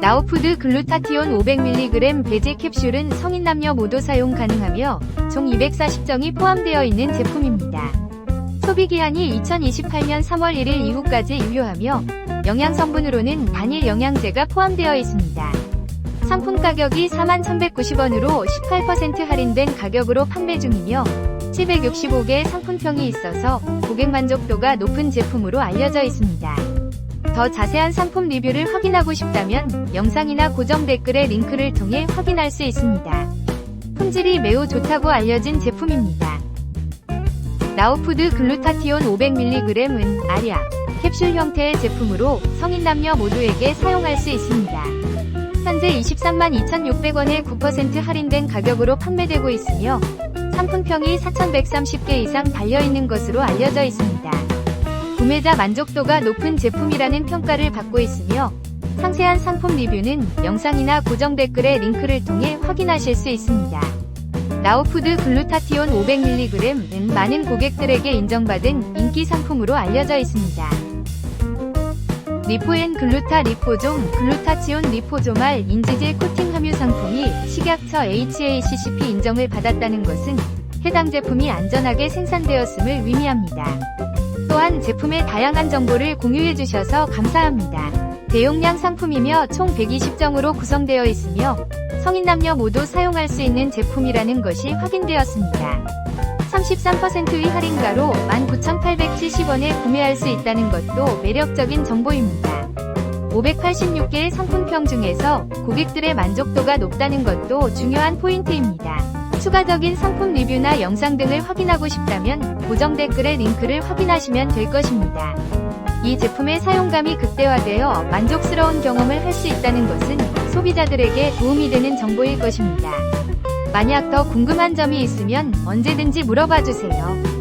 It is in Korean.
나우푸드 글루타티온 500mg 배제 캡슐은 성인 남녀 모두 사용 가능하며 총 240정이 포함되어 있는 제품입니다. 소비기한이 2028년 3월 1일 이후까지 유효하며 영양성분으로는 단일 영양제가 포함되어 있습니다. 상품 가격이 41,190원으로 18% 할인된 가격으로 판매 중이며 765개의 상품평이 있어서 고객 만족도가 높은 제품으로 알려져 있습니다. 더 자세한 상품 리뷰를 확인하고 싶다면 영상이나 고정 댓글의 링크를 통해 확인할 수 있습니다. 품질이 매우 좋다고 알려진 제품입니다. 나우푸드 글루타티온 500mg은 알약, 캡슐 형태의 제품으로 성인 남녀 모두에게 사용할 수 있습니다. 현재 23만 2,600원에 9% 할인된 가격으로 판매되고 있으며 상품평이 4,130개 이상 달려있는 것으로 알려져 있습니다. 구매자 만족도가 높은 제품이라는 평가를 받고 있으며 상세한 상품 리뷰는 영상이나 고정 댓글의 링크를 통해 확인하실 수 있습니다. 나우푸드 글루타티온 500mg은 많은 고객들에게 인정받은 인기 상품으로 알려져 있습니다. 리포엔 글루타 리포종 글루타치온 리포조말 인지질 코팅 함유 상품이 식약처 HACCP 인정을 받았다는 것은 해당 제품이 안전하게 생산되었음을 의미합니다. 또한 제품의 다양한 정보를 공유해 주셔서 감사합니다. 대용량 상품이며 총 120정으로 구성되어 있으며 성인 남녀 모두 사용할 수 있는 제품이라는 것이 확인되었습니다. 33%의 할인가로 19,870원에 구매할 수 있다는 것도 매력적인 정보입니다. 586개의 상품평 중에서 고객들의 만족도가 높다는 것도 중요한 포인트입니다. 추가적인 상품 리뷰나 영상 등을 확인하고 싶다면 고정 댓글의 링크를 확인하시면 될 것입니다. 이 제품의 사용감이 극대화되어 만족스러운 경험을 할 수 있다는 것은 소비자들에게 도움이 되는 정보일 것입니다. 만약 더 궁금한 점이 있으면 언제든지 물어봐 주세요.